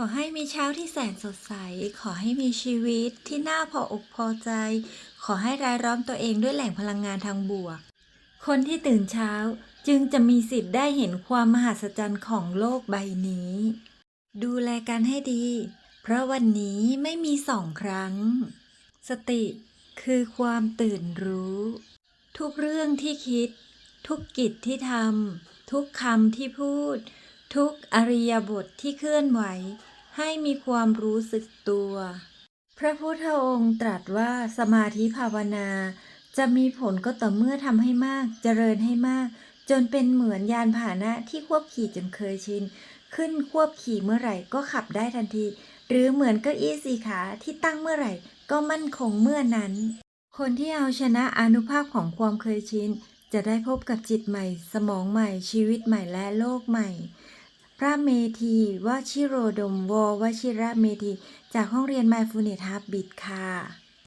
ขอให้มีเช้าที่แสนสดใส ขอให้มีชีวิตที่น่าพออกพอใจ ขอให้รายล้อมตัวเองด้วยแหล่งพลังงานทางบวก คนที่ตื่นเช้าจึงจะมีสิทธิ์ได้เห็นความมหัศจรรย์ของโลกใบนี้ ดูแลกันให้ดี เพราะวันนี้ไม่มีสองครั้ง สติคือความตื่นรู้ ทุกเรื่องที่คิด ทุกกิจที่ทำทุกคำที่พูด ทุกอริยบทที่เคลื่อนไหว ให้มีความรู้สึกตัว พระพุทธองค์ตรัสว่าสมาธิภาวนา จะมีผลก็ต่อเมื่อทำให้มาก เจริญให้มาก จนเป็นเหมือนยานพาหนะที่ควบขี่จนเคยชิน ขึ้นควบขี่เมื่อไหร่ก็ขับได้ทันที หรือเหมือนเก้าอี้สีขาที่ตั้งเมื่อไหร่ ก็มั่นคงเมื่อนั้น คนที่เอาชนะอนุภาพของความเคยชินจะได้พบกับจิตใหม่ สมองใหม่ชีวิตใหม่และโลกใหม่ พระเมธีวชิโรดมววชิระเมธี จากห้องเรียน Mindfulness Habit ค่ะ